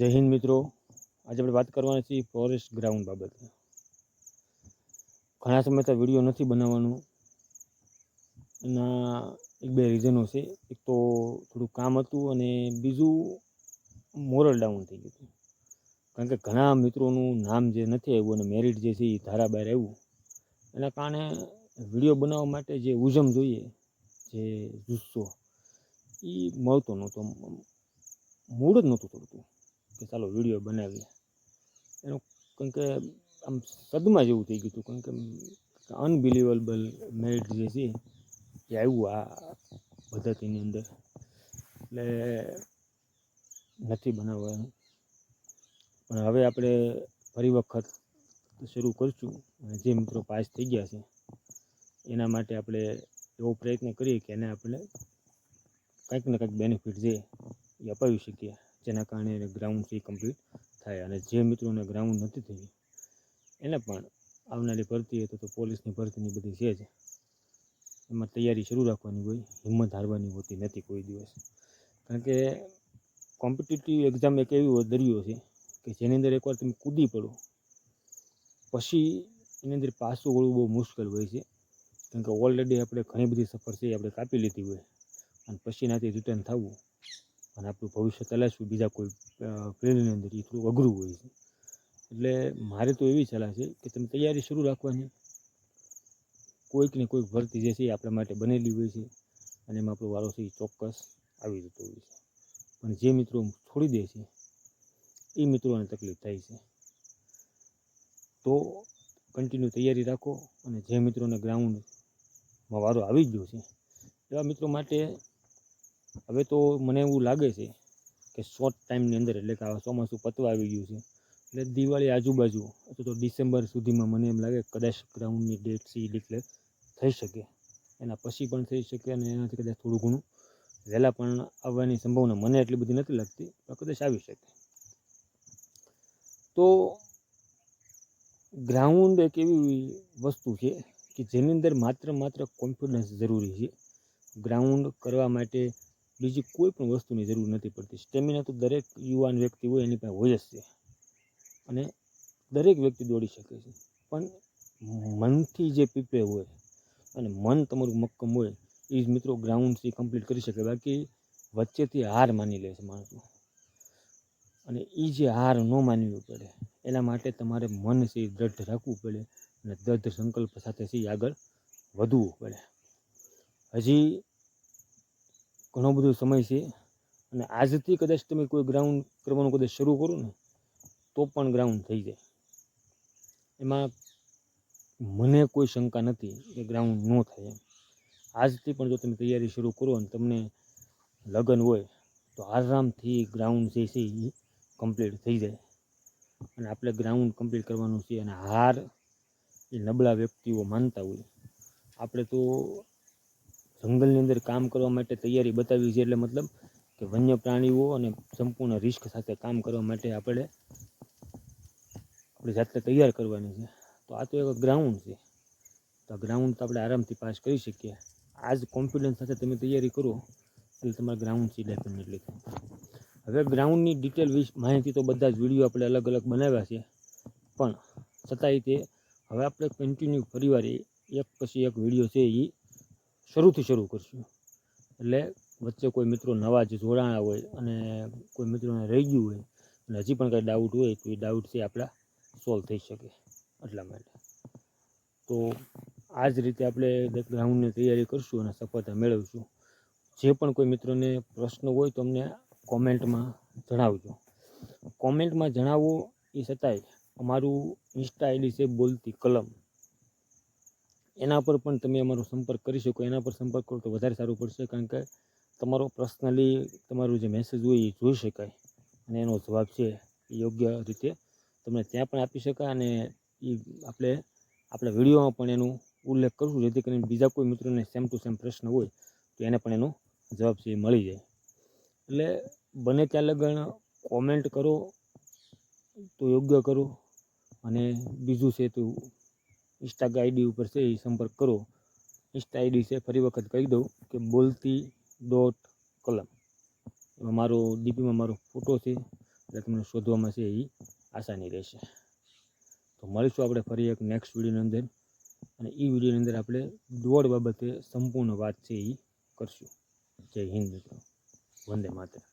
જય હિન્દ મિત્રો. આજે આપણે વાત કરવાની છીએ ફોરેસ્ટ ગ્રાઉન્ડ બાબતે. ઘણા સમયથી વીડિયો નથી બનાવવાનું. એના એક બે રીઝનો છે. એક તો થોડું કામ હતું અને બીજું મોરલ ડાઉન થઈ ગયું હતું. કારણ કે ઘણા મિત્રોનું નામ જે નથી આવ્યું અને મેરિટ જે છે એ ધારા બહાર આવ્યું. એના કારણે વીડિયો બનાવવા માટે જે ઉજમ જોઈએ, જે જુસ્સો એ મળતો નહોતો. મૂડ જ નહોતું પડતું કે ચાલો વીડિયો બનાવીએ. એનું કારણ કે આમ સદમાં જેવું થઈ ગયું હતું. કારણ કે અનબિલિવેબલ મેરિટ જે છે એ આવ્યું આ પદ્ધતિની અંદર. એટલે નથી બનાવવાનું. પણ હવે આપણે ફરી વખત શરૂ કરીશું. અને જે મિત્રો પાસ થઈ ગયા છે, એના માટે આપણે એવો પ્રયત્ન કરીએ કે એને આપણે કંઈક ને કંઈક બેનિફિટ છે એ અપાવી શકીએ. જેના કારણે ગ્રાઉન્ડ ફી કમ્પ્લીટ થાય અને જે મિત્રોને ગ્રાઉન્ડ નથી થયું એને પણ આવનારી ભરતી હતો તો પોલીસની ભરતીની બધી છે જ. એમાં તૈયારી શરૂ રાખવાની હોય, હિંમત હારવાની હોતી નથી કોઈ દિવસ. કારણ કે કોમ્પિટિટિવ એક્ઝામ એક એવી દરિયો છે કે જેની અંદર એકવાર તમે કૂદી પડો, પછી એની અંદર પાછું વળવું બહુ મુશ્કેલ હોય છે. કારણ કે ઓલરેડી આપણે ઘણી બધી સફર છે એ આપણે કાપી લીધી હોય, અને પછી એનાથી રિટર્ન થવું અને આપણું ભવિષ્ય તલાશવું બીજા કોઈ ફિલ્ડની અંદર એ થોડું અઘરું હોય છે. એટલે મારે તો એવી સલાહ છે કે તમે તૈયારી શરૂ રાખવાની. કોઈક ને કોઈક ભરતી જે છે એ આપણા માટે બનેલી હોય છે અને એમાં આપણો વારો છે એ ચોક્કસ આવી જતો હોય છે. પણ જે મિત્રો છોડી દે છે, એ મિત્રોને તકલીફ થાય છે. તો કન્ટિન્યુ તૈયારી રાખો અને જે મિત્રોને ગ્રાઉન્ડમાં વારો આવી જ ગયો છે, એવા મિત્રો માટે હવે તો મને એવું લાગે છે કે શોર્ટ ટાઈમની અંદર એટલે કે આ ચોમાસું પતવા આવી ગયું છે. એટલે દિવાળી આજુબાજુ અથવા તો ડિસેમ્બર સુધીમાં મને એમ લાગે કદાચ ગ્રાઉન્ડની ડેટ સી ડિક્લેર થઈ શકે. એના પછી પણ થઈ શકે અને એનાથી કદાચ થોડું ઘણું વહેલા પણ આવવાની સંભાવના મને એટલી બધી નથી લાગતી, પણ કદાચ આવી શકે. તો ગ્રાઉન્ડ એક એવી વસ્તુ છે કે જેની અંદર માત્ર માત્ર કોન્ફિડન્સ જરૂરી છે. ગ્રાઉન્ડ કરવા માટે બીજી કોઈ પણ વસ્તુની જરૂર નથી પડતી. સ્ટેમિના તો દરેક યુવાન વ્યક્તિ હોય, એની પાસે હોય જ છે. અને દરેક વ્યક્તિ દોડી શકે છે. પણ મનથી જે પીપે હોય અને મન તમારું મક્કમ હોય એ જ મિત્રો ગ્રાઉન્ડથી કમ્પ્લીટ કરી શકે. બાકી વચ્ચેથી હાર માની લે છે માણસો. અને એ જે હાર ન માનવી પડે, એના માટે તમારે મન છે દ્રઢ રાખવું પડે અને દ્રઢ સંકલ્પ સાથે આગળ વધવું પડે. હજી ઘણો બધો સમય છે. અને આજથી કદાચ તમે કોઈ ગ્રાઉન્ડ કરવાનું કદાચ શરૂ કરો ને, તો પણ ગ્રાઉન્ડ થઈ જાય. એમાં મને કોઈ શંકા નથી કે ગ્રાઉન્ડ ન થાય એમ. આજથી પણ જો તમે તૈયારી શરૂ કરો અને તમને લગ્ન હોય, તો આરામથી ગ્રાઉન્ડ જે છે એ કમ્પ્લીટ થઈ જાય. અને આપણે ગ્રાઉન્ડ કમ્પ્લીટ કરવાનું છે અને હાર એ નબળા વ્યક્તિઓ માનતા હોય. આપણે તો જંગલની અંદર કામ કરવા માટે તૈયારી બતાવી છે, એટલે મતલબ કે વન્ય પ્રાણીઓ અને સંપૂર્ણ રિસ્ક સાથે કામ કરવા માટે આપણે આપણે જાતે તૈયાર કરવાની છે. તો આ તો એક ગ્રાઉન્ડ છે. તો ગ્રાઉન્ડ તો આપણે આરામથી પાસ કરી શકીએ. આ જ કોન્ફિડન્સ સાથે તમે તૈયારી કરો, એટલે તમારા ગ્રાઉન્ડ છે ડેફિનેટલી હવે ગ્રાઉન્ડની ડિટેલ વિશ, માહિતી તો બધા જ વીડિયો આપણે અલગ અલગ બનાવ્યા છે. પણ છતાંય તે, હવે આપણે કન્ટિન્યુ ફરીવાર એક પછી એક વીડિયો છે એ શરૂથી શરૂ કરશું. એટલે વચ્ચે કોઈ મિત્રો નવા જ જોડાણા હોય અને કોઈ મિત્રોને રહી ગયું હોય અને હજી પણ કંઈ ડાઉટ હોય તો એ ડાઉટથી આપણા સોલ્વ થઈ શકે એટલા માટે. તો આ જ રીતે આપણે ગ્રાઉન્ડની તૈયારી કરશું અને સફળતા મેળવીશું. જે પણ કોઈ મિત્રોને પ્રશ્ન હોય તો અમને કોમેન્ટમાં જણાવજો. કોમેન્ટમાં જણાવો એ છતાંય અમારું ઇન્સ્ટા આઈડી છે બોલતી કલમ. એના પર પણ તમે અમારો સંપર્ક કરી શકો. એના પર સંપર્ક કરો તો વધારે સારું પડશે, કારણ કે તમારો પર્સનલી તમારું જે મેસેજ હોય એ જોઈ શકાય. અને એનો જવાબ છે એ યોગ્ય રીતે તમને ત્યાં પણ આપી શકાય અને એ આપણે, આપણા વિડીયોમાં પણ એનું ઉલ્લેખ કરશું. જેથી કરીને બીજા કોઈ મિત્રોને સેમ ટુ સેમ પ્રશ્ન હોય તો એને પણ એનો જવાબ છે એ મળી જાય. એટલે બને ત્યાં લગન કોમેન્ટ કરો, તો યોગ્ય કરો. અને બીજું છે તો ઇન્સ્ટા આઈડી ઉપર છે, એ સંપર્ક કરો. ઇન્સ્ટા આઈડી છે, ફરી વખત કહી દઉં કે બોલતી ડોટ કલમ. એમાં મારો ડીપીમાં મારો ફોટો છે એટલે તમને શોધવામાં છે, એ આસાની રહેશે. તો મળીશું આપણે ફરી એક નેક્સ્ટ વિડીયોની અંદર. અને એ વિડીયોની અંદર આપણે દોડ બાબતે સંપૂર્ણ વાત છે એ કરશું. જય હિન્દ મિત્રો. વંદે માતરમ.